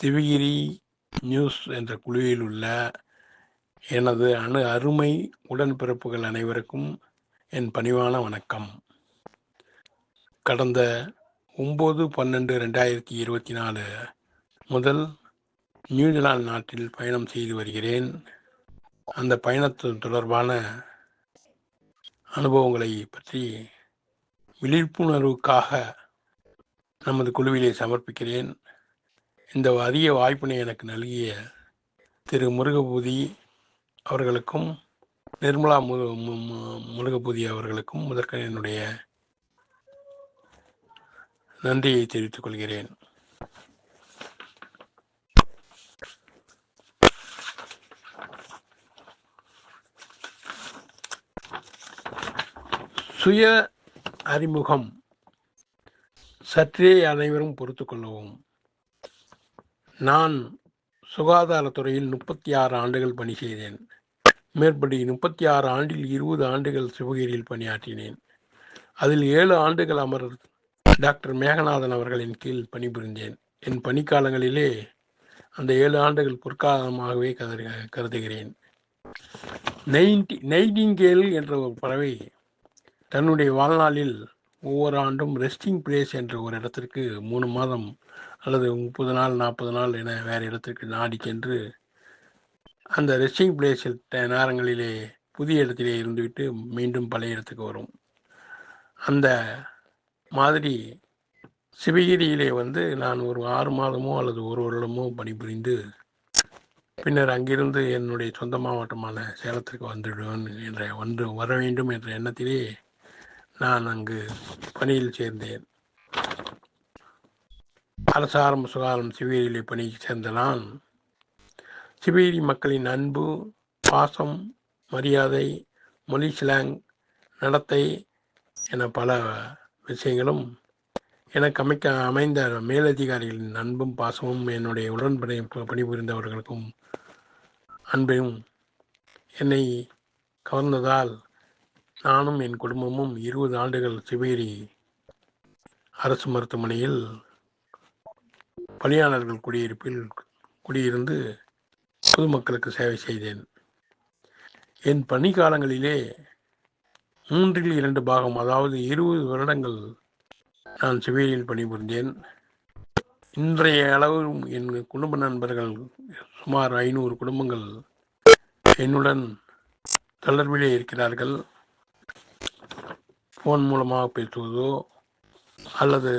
Sivagiri news என்ற குழுவில் உள்ள எனது அணு அருமை உடன்பிறப்புகள் அனைவருக்கும் என் பணிவான வணக்கம். கடந்த ஒம்பது பன்னெண்டு ரெண்டாயிரத்தி இருபத்தி நாலு முதல் நியூசிலாந்து நாட்டில் பயணம் செய்து வருகிறேன். அந்த பயணத்து தொடர்பான அனுபவங்களை பற்றி விழிப்புணர்வுக்காக நமது குழுவிலே சமர்ப்பிக்கிறேன். இந்த அரிய வாய்ப்பினை எனக்கு நல்கிய திரு முருகபூதி அவர்களுக்கும் நிர்மலா மு மு- முருகபூதி அவர்களுக்கும் முதற்க என்னுடைய நன்றியை தெரிவித்துக் கொள்கிறேன். சுய அறிமுகம் சற்றே அனைவரும் பொறுத்து கொள்ளவும். நான் சுகாதாரத்துறையில் முப்பத்தி ஆறு ஆண்டுகள் பணி செய்தேன். மேற்படி முப்பத்தி ஆறு ஆண்டில் இருபது ஆண்டுகள் சிவகிரியில் பணியாற்றினேன். அதில் ஏழு ஆண்டுகள் அமர் டாக்டர் மேகநாதன் அவர்களின் கீழ் பணிபுரிந்தேன். என் பணிக்காலங்களிலே அந்த ஏழு ஆண்டுகள் பொற்காலமாகவே கரு கருதுகிறேன். நைன்டி நைட்டிங்கேல் என்ற ஒரு பறவை தன்னுடைய வாழ்நாளில் ஒவ்வொரு ஆண்டும் ரெஸ்டிங் பிளேஸ் என்ற ஒரு இடத்திற்கு மூணு மாதம் அல்லது முப்பது நாள் நாற்பது நாள் என வேறு இடத்திற்கு நாடி சென்று அந்த ரெஸ்டிங் பிளேஸில் நேரங்களிலே புதிய இடத்திலே இருந்துவிட்டு மீண்டும் பழைய இடத்துக்கு வரும். அந்த மாதிரி சிவகிரியிலே வந்து நான் ஒரு ஆறு மாதமோ அல்லது ஒரு வருடமோ பணிபுரிந்து பின்னர் அங்கிருந்து என்னுடைய சொந்த மாவட்டமான சேலத்திற்கு வந்துவிடுவேன் என்ற வந்து வர வேண்டும் என்ற எண்ணத்திலே நான் அங்கு பணியில் சேர்ந்தேன். அரசாரம் ஆரம்ப சுகாதாரம் சிவேரியிலே பணிக்கு சேர்ந்த நான் சிவகிரி மக்களின் அன்பு பாசம் மரியாதை மொழி ஸ்லாங் நடத்தை என பல விஷயங்களும் எனக்கு அமைக்க அமைந்த மேலதிகாரிகளின் அன்பும் பாசமும் என்னுடைய உடன்பணி பணிபுரிந்தவர்களுக்கும் அன்பையும் என்னை கவர்ந்ததால் நானும் என் குடும்பமும் இருபது ஆண்டுகள் சிவகிரி அரசு மருத்துவமனையில் பணியாளர்கள் குடியிருப்பில் குடியிருந்து பொதுமக்களுக்கு சேவை செய்தேன். என் பணிக்காலங்களிலே மூன்றில் இரண்டு பாகம் அதாவது இருபது வருடங்கள் நான் சிவகிரியில் பணிபுரிந்தேன். இன்றைய அளவும் என் குடும்ப நண்பர்கள் சுமார் ஐநூறு குடும்பங்கள் என்னுடன் தொடர்பிலே இருக்கிறார்கள். ஃபோன் மூலமாக பேசுவதோ அல்லது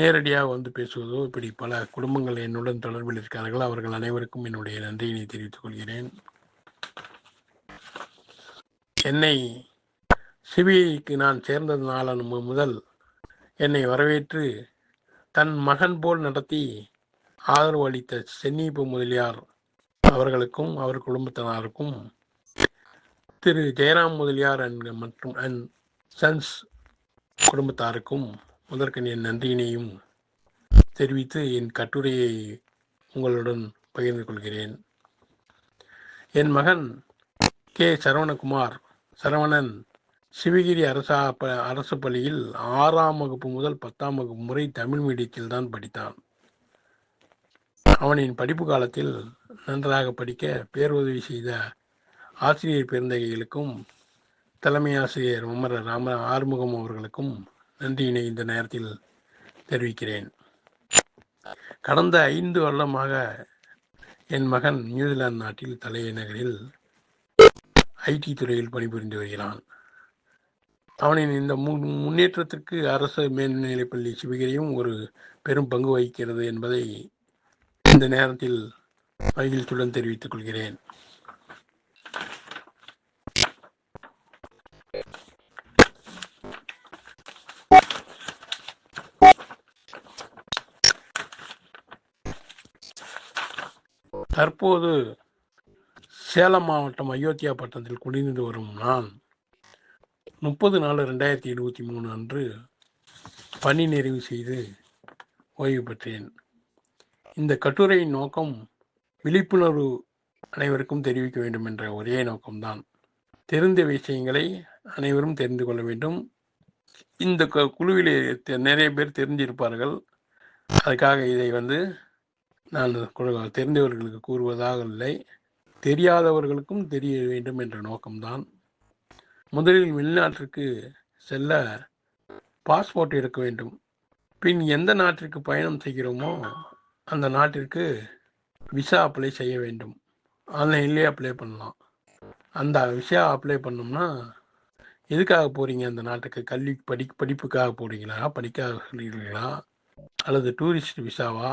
நேரடியாக வந்து பேசுவதோ இப்படி பல குடும்பங்கள் என்னுடன் தொடர்பில் இருக்கிறார்கள் அவர்கள் அனைவருக்கும் என்னுடைய நன்றியினை தெரிவித்துக் கொள்கிறேன். என்னை சிபிஐக்கு நான் சேர்ந்தது நாளன் முதல் என்னை வரவேற்று தன் மகன் போல் நடத்தி ஆதரவு அளித்த சென்னிப்பு முதலியார் அவர்களுக்கும் அவர் குடும்பத்தினருக்கும் திரு ஜெயராம் முதலியார் அண்ட் மற்றும் அண்ட் சன்ஸ் குடும்பத்தாருக்கும் முதற்கண் என் நன்றியினையும் தெரிவித்து என் கட்டுரையை உங்களுடன் பகிர்ந்து கொள்கிறேன். என் மகன் கே. சரவணகுமார் சரவணன் சிவகிரி அரசா ப- அரசு பள்ளியில் ஆறாம் வகுப்பு முதல் பத்தாம் வகுப்பு முறை தமிழ் மீடியத்தில் தான் படித்தான். அவனின் படிப்பு காலத்தில் நன்றாக படிக்க பேருதவி செய்த ஆசிரியர் பெருந்தகைகளுக்கும் தலைமை ஆசிரியர் உமர் ராம ஆறுமுகம் அவர்களுக்கும் நன்றியினை இந்த நேரத்தில் தெரிவிக்கிறேன். கடந்த ஐந்து வருடமாக என் மகன் நியூசிலாந்து நாட்டில் தலைநகரில் ஐடி துறையில் பணிபுரிந்து வருகிறான். அவனின் இந்த மு- முன்னேற்றத்திற்கு அரசு மேல்நிலைப்பள்ளி சிவகிரியும் ஒரு பெரும் பங்கு வகிக்கிறது என்பதை இந்த நேரத்தில் மகிழ்ச்சியுடன் தெரிவித்துக் கொள்கிறேன். தற்போது சேலம் மாவட்டம் அயோத்தியா பட்டணத்தில் குடிந்து வரும் நான் முப்பது நாலு ரெண்டாயிரத்தி இருபத்தி மூணு அன்று பணி நிறைவு செய்து ஓய்வு பெற்றேன். இந்த கட்டுரையின் நோக்கம் விழிப்புணர்வு அனைவருக்கும் தெரிவிக்க வேண்டும் என்ற ஒரே நோக்கம்தான். தெரிந்த விஷயங்களை அனைவரும் தெரிந்து கொள்ள வேண்டும். இந்த கு- குழுவிலே தெ- நிறைய பேர் தெரிஞ்சிருப்பார்கள். அதுக்காக இதை வந்து நான் தெரிந்தவர்களுக்கு கூறுவதாக இல்லை. தெரியாதவர்களுக்கும் தெரிய வேண்டும் என்ற நோக்கம்தான். முதலில் வெளிநாட்டிற்கு செல்ல பாஸ்போர்ட் எடுக்க வேண்டும். பின் எந்த நாட்டிற்கு பயணம் செய்கிறோமோ அந்த நாட்டிற்கு விசா அப்ளை செய்ய வேண்டும். ஆன்லைன்லேயே அப்ளை பண்ணலாம். அந்த விசா அப்ளை பண்ணோம்னா எதுக்காக போகிறீங்க அந்த நாட்டுக்கு கல்வி படி படிப்புக்காக போகிறீங்களா படிக்காக சொல்கிறீங்களா அல்லது டூரிஸ்ட் விசாவா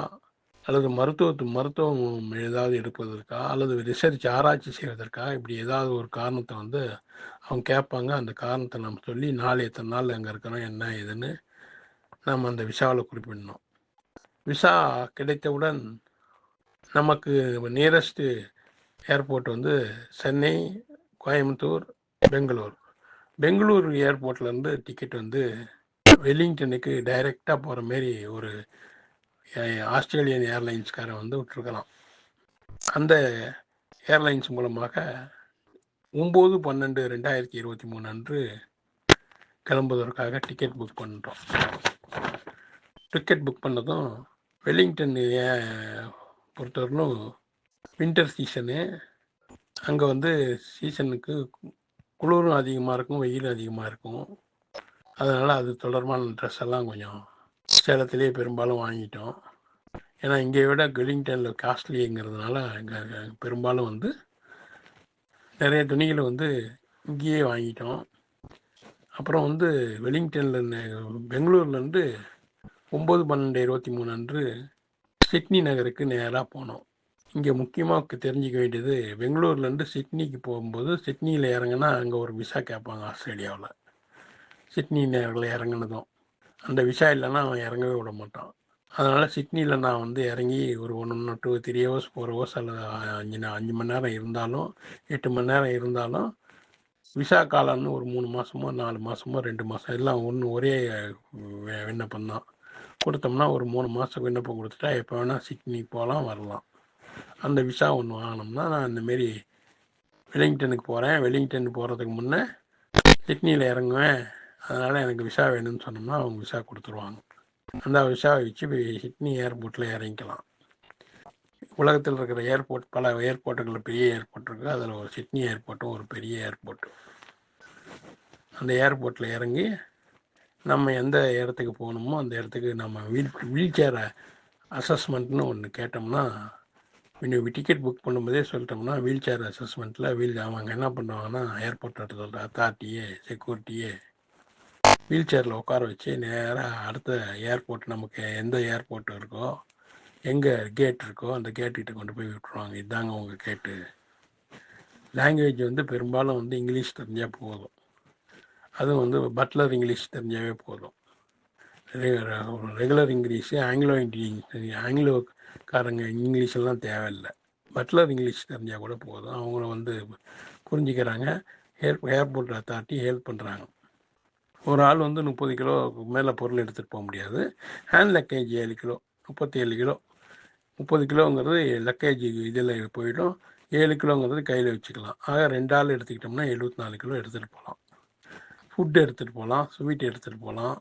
அல்லது மருத்துவத்து மருத்துவம் ஏதாவது எடுப்பதற்கா? அல்லது ரிசர்ச் ஆராய்ச்சி செய்வதற்கா? இப்படி ஏதாவது ஒரு காரணத்தை வந்து அவங்க கேட்பாங்க. அந்த காரணத்தை நம்ம சொல்லி நாள் எத்தனை நாள் அங்கே இருக்கிறோம் என்ன ஏதுன்னு நாம் அந்த விசாவில் குறிப்பிடணும். விசா கிடைத்தவுடன் நமக்கு நியரஸ்ட்டு ஏர்போர்ட் வந்து சென்னை கோயம்புத்தூர் பெங்களூர். பெங்களூர் ஏர்போர்ட்லேருந்து டிக்கெட் வந்து வெல்லிங்டனுக்கு டைரெக்டாக போகிற மாரி ஒரு ஆஸ்திரேலியன் ஏர்லைன்ஸ்காரன் வந்து விட்டுருக்கலாம். அந்த ஏர்லைன்ஸ் மூலமாக ஒம்பது பன்னெண்டு ரெண்டாயிரத்தி இருபத்தி மூணு அன்று கிளம்புவதற்காக டிக்கெட் புக் பண்ணுறோம் டிக்கெட் புக் பண்ணதும் வெல்லிங்டன் ஏ- பொறுத்தவரையிலும் வின்டர் சீசனு. அங்கே வந்து சீசனுக்கு குளிரும் அதிகமாக இருக்கும் வெயிலும் அதிகமாக இருக்கும். அதனால் அது தொடர்பான ட்ரெஸ் எல்லாம் கொஞ்சம் சேலத்திலே பெரும்பாலும் வாங்கிட்டோம். ஏன்னா இங்கே விட கெலிங்டனில் காஸ்ட்லிங்கிறதுனால இங்கே பெரும்பாலும் வந்து நிறைய துணிகளை வந்து இங்கேயே வாங்கிட்டோம். அப்புறம் வந்து வெலிங்டனில் பெங்களூர்லேருந்து ஒம்பது பன்னெண்டு இருபத்தி மூணு அன்று சிட்னி நகருக்கு நேராக போனோம். இங்கே முக்கியமாக தெரிஞ்சிக்க வேண்டியது பெங்களூர்லேருந்து சிட்னிக்கு போகும்போது சிட்னியில் இறங்குனா அங்கே ஒரு விசா கேட்பாங்க ஆஸ்திரேலியாவில். சிட்னி நகரில் இறங்குனதும். அந்த விசா இல்லைன்னா அவன் இறங்கவே விட மாட்டான். அதனால் சிட்னியில் நான் வந்து இறங்கி ஒரு ஒன் ஒன்று two three hours four hours அல்லது அஞ்சு அஞ்சு மணி நேரம் இருந்தாலும் எட்டு மணி நேரம் இருந்தாலும் விசா காலம்னு ஒரு மூணு மாதமோ நாலு மாதமோ ரெண்டு மாதம் எல்லாம் ஒன்று ஒரே விண்ணப்பம் தான். கொடுத்தோம்னா ஒரு மூணு மாதம் விண்ணப்பம் கொடுத்துட்டா எப்போ வேணால் சிட்னி போகலாம் வரலாம். அந்த விசா ஒன்று வாங்கினோம்னா நான் இந்தமாரி வெலிங்டனுக்கு போகிறேன் வெலிங்டன் போகிறதுக்கு முன்னே சிட்னியில் இறங்குவேன். அதனால் எனக்கு விசா வேணும்னு சொன்னோம்னா அவங்க விசா கொடுத்துருவாங்க. அந்த விசாவை வச்சு சிட்னி ஏர்போர்ட்டில் இறங்கிக்கலாம். உலகத்தில் இருக்கிற ஏர்போர்ட் பல ஏர்போர்ட்டுகளில் பெரிய ஏர்போர்ட் இருக்குது அதில் ஒரு சிட்னி ஏர்போர்ட்டும் ஒரு பெரிய ஏர்போர்ட். அந்த ஏர்போர்ட்டில் இறங்கி நம்ம எந்த இடத்துக்கு போகணுமோ அந்த இடத்துக்கு நம்ம வீல் வீல் சேரை அசஸ்மெண்ட்னு ஒன்று கேட்டோம்னா இன்னும் டிக்கெட் புக் பண்ணும்போதே சொல்லிட்டோம்னா வீல் சேர் அசஸ்மெண்ட்டில் வீல் அவங்க என்ன பண்ணுவாங்கன்னா ஏர்போர்ட் அத்தாரிட்டியே செக்யூரிட்டியே வீல் சேரில் உட்கார வச்சு நேராக அடுத்த ஏர்போர்ட் நமக்கு எந்த ஏர்போர்ட் இருக்கோ எங்கே கேட் இருக்கோ அந்த கேட்டுக்கிட்ட கொண்டு போய் விட்டுருவாங்க. இதாங்க உங்கள் கேட்டு லாங்குவேஜ் வந்து பெரும்பாலும் வந்து இங்கிலீஷ் தெரிஞ்சால் போதும். அதுவும் வந்து பட்லர் இங்கிலீஷ் தெரிஞ்சாவே போதும். ரெகுலர் இங்கிலீஷு ஆங்கிலோ இண்டியன் ஆங்கிலோக்காரங்க இங்கிலீஷெல்லாம் தேவையில்லை. பட்லர் இங்கிலீஷ் தெரிஞ்சால் கூட போதும். அவங்கள வந்து புரிஞ்சுக்கிறாங்க. ஏர் ஏர்போர்ட் அத்தாரிட்டி ஹெல்ப் பண்ணுறாங்க ஒரு ஆள் வந்து முப்பது கிலோ மேலே பொருள் எடுத்துகிட்டு போக முடியாது. ஹேண்ட் லக்கேஜ் ஏழு கிலோ முப்பத்தி ஏழு கிலோ. முப்பது கிலோங்கிறது லக்கேஜ் இதில் போயிடும். ஏழு கிலோங்கிறது கையில் வச்சுக்கலாம். ஆக ரெண்டு ஆள் எடுத்துக்கிட்டோம்னா எழுபத்தி நாலு கிலோ எடுத்துகிட்டு போகலாம். ஃபுட் எடுத்துகிட்டு போகலாம் ஸ்வீட் எடுத்துகிட்டு போகலாம்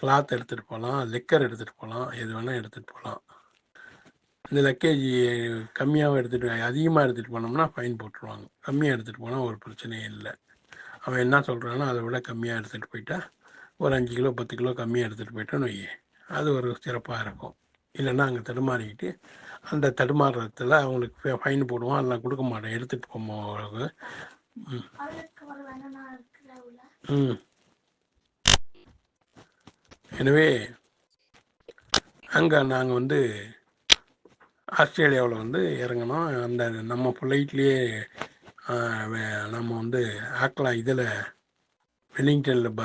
கிளாத் எடுத்துகிட்டு போகலாம் லிக்கர் எடுத்துகிட்டு போகலாம் எது வேணால் எடுத்துகிட்டு போகலாம். இந்த லக்கேஜ் கம்மியாகவும் எடுத்துகிட்டு அதிகமாக எடுத்துகிட்டு போனோம்னா ஃபைன் போட்டுருவாங்க. கம்மியாக எடுத்துகிட்டு போனால் ஒரு பிரச்சனையும் இல்லை. அவன் என்ன சொல்கிறானோ அதை விட கம்மியாக எடுத்துகிட்டு போயிட்டா. ஒரு அஞ்சு கிலோ பத்து கிலோ கம்மியாக எடுத்துகிட்டு போயிட்டோன்னு வை அது ஒரு சிறப்பாக இருக்கும். இல்லைன்னா அங்கே தடுமாறிக்கிட்டு அந்த தடுமாறுறதுல அவங்களுக்கு ஃபைன் போடுவான் அதெல்லாம் கொடுக்க மாட்டேன். எடுத்துகிட்டு போகும்போது ம் எனவே அங்கே நாங்கள் வந்து ஆஸ்திரேலியாவில் வந்து இறங்கினோம். அந்த நம்ம ஃப்ளைட்லேயே நம்ம வந்து ஆக்லா இதில் வெலிங்டனில் ப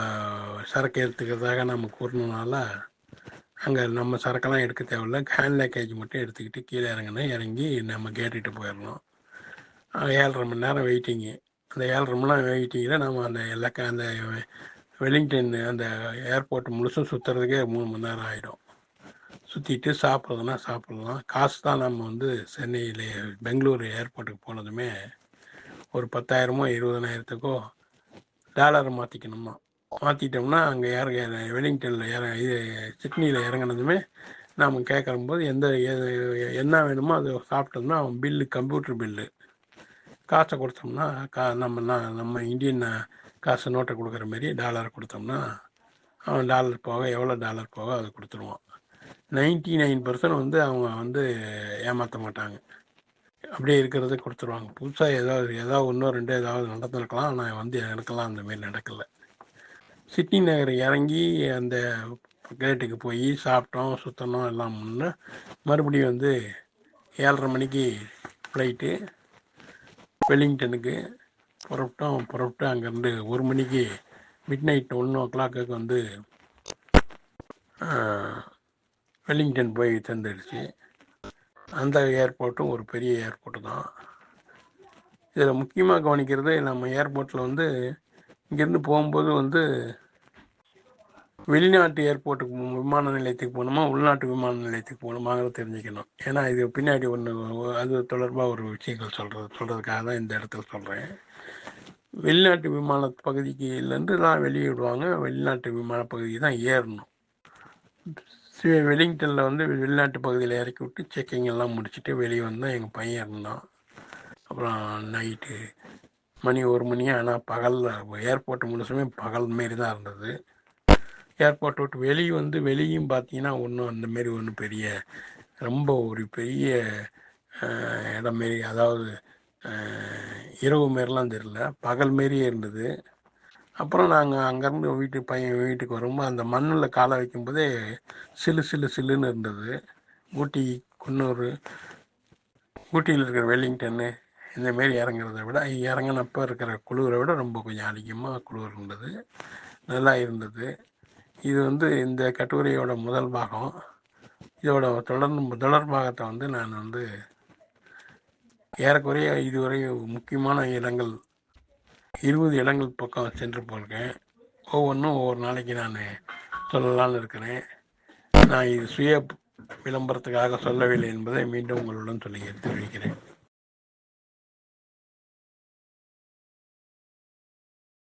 சரக்கு எடுத்துக்கிறதாக நம்ம கூறினனால அங்கே நம்ம சரக்கெல்லாம் எடுக்க தேவையில்ல. ஹேண்ட் லக்கேஜ் மட்டும் எடுத்துக்கிட்டு கீழே இறங்கினா இறங்கி நம்ம கேட்டுகிட்டு போயிடணும் ஏழரை மணி நேரம் வெயிட்டிங்கு. அந்த ஏழரை மணி நேரம் வெயிட்டிங்கில் நம்ம அந்த லக்க அந்த வெலிங்டன் அந்த ஏர்போர்ட் முழுசும் சுற்றுறதுக்கே மூணு மணி நேரம் ஆகிடும் சுற்றிட்டு சாப்பிட்றதுனா சாப்பிட்லாம். காசு தான் நம்ம வந்து சென்னையில் பெங்களூர் ஏர்போர்ட்டுக்கு போனதுமே ஒரு பத்தாயிரமோ இருபதனாயிரத்துக்கோ டாலரை மாற்றிக்கணுமா மாற்றிட்டோம்னா அங்கே இறங்க வெலிங்டனில் இறங்க இது சிட்னியில் இறங்குனதுமே நாம் கேட்குறம்போது எந்த என்ன வேணுமோ அது சாப்பிட்டோம்னா அவன் பில்லு கம்ப்யூட்டர் பில்லு காசை கொடுத்தோம்னா கா நம்ம நான் நம்ம இந்தியன் காசு நோட்டை கொடுக்குற மாதிரி டாலர் கொடுத்தோம்னா அவன் டாலர் போக எவ்வளோ டாலர் போக அதை கொடுத்துருவான். நைன்டி நைன் பர்சன்ட் வந்து அவங்க வந்து ஏமாற்ற மாட்டாங்க. அப்படியே இருக்கிறத கொடுத்துருவாங்க. புதுசாக ஏதாவது ஏதாவது ஒன்றோ ரெண்டோ ஏதாவது நடந்திருக்கலாம். ஆனால் வந்து எனக்கெல்லாம் அந்த மாரி நடக்கலை. சிட்னி நகர் இறங்கி அந்த கேட்டுக்கு போய் சாப்பிட்டோம் சுற்றணும் எல்லாம் முன்னே மறுபடியும் வந்து ஏழரை மணிக்கு ஃப்ளைட்டு வெலிங்டனுக்கு புறப்பட்டோம். புறப்பட்டு அங்கேருந்து ஒரு மணிக்கு midnight one o'clock வந்து வெல்லிங்டன் வெலிங்டன் போய் தந்துடுச்சு. அந்த ஏர்போர்ட்டும் ஒரு பெரிய ஏர்போர்ட்டு தான். இதில் முக்கியமாக கவனிக்கிறது நம்ம ஏர்போர்ட்டில் வந்து இங்கேருந்து போகும்போது வந்து வெளிநாட்டு ஏர்போர்ட்டுக்கு விமான நிலையத்துக்கு போகணுமா உள்நாட்டு விமான நிலையத்துக்கு போகணுமாங்கிறத தெரிஞ்சுக்கணும். ஏன்னா இது பின்னாடி ஒன்று அது தொடர்பாக ஒரு விஷயங்கள் சொல்கிறது சொல்கிறதுக்காக தான் இந்த இடத்துல சொல்கிறேன் வெளிநாட்டு விமான பகுதிக்குலேருந்து தான் வெளியே விடுவாங்க வெளிநாட்டு விமான பகுதிக்கு தான் ஏறணும். வெலிங்டனில் வந்து வெளிநாட்டு பகுதியில் இறக்கி விட்டு செக்கிங் எல்லாம் முடிச்சுட்டு வெளியே வந்தால் எங்கள் பையன் இருந்தான் அப்புறம் நைட்டு மணி ஒரு மணி ஆனால் பகலில் ஏர்போர்ட் முழுசுமே பகல் மாரி தான் இருந்தது. ஏர்போர்ட் விட்டு வெளியே வந்து வெளியும் பார்த்தீங்கன்னா ஒன்றும் அந்த மாரி ஒன்றும் பெரிய ரொம்ப ஒரு பெரிய இடம் மாரி அதாவது இரவு மாரிலாம் தெரில பகல் மாரியே இருந்தது. அப்புறம் நாங்கள் அங்கேருந்து வீட்டு பையன் வீட்டுக்கு வரும்போது அந்த மண்ணில் காலை வைக்கும்போதே சிலு சிலு சிலுன்னு இருந்தது. ஊட்டி குன்னூர் ஊட்டியில் இருக்கிற வெல்லிங்டன்னு இந்த மாரி இறங்குறத விட இறங்கினப்போ இருக்கிற குளிரை விட ரொம்ப கொஞ்சம் அதிகமாக குளிர் இருந்தது. நல்லா இருந்தது. இது வந்து இந்த கட்டுரையோட முதல் பாகம். இதோட தொடர்ந்து தொடர் பாகத்தை வந்து நான் வந்து ஏறக்குறைய இதுவரை முக்கியமான இடங்கள் இருபது இடங்கள் பக்கம் சென்று போயிருக்கேன். ஒவ்வொன்றும் ஒவ்வொரு நாளைக்கு நான் சொல்லலான்னு இருக்கிறேன். நான் இது சுய விளம்பரத்துக்காக சொல்லவில்லை என்பதை மீண்டும் உங்களுடன் சொல்லி தெரிவிக்கிறேன்.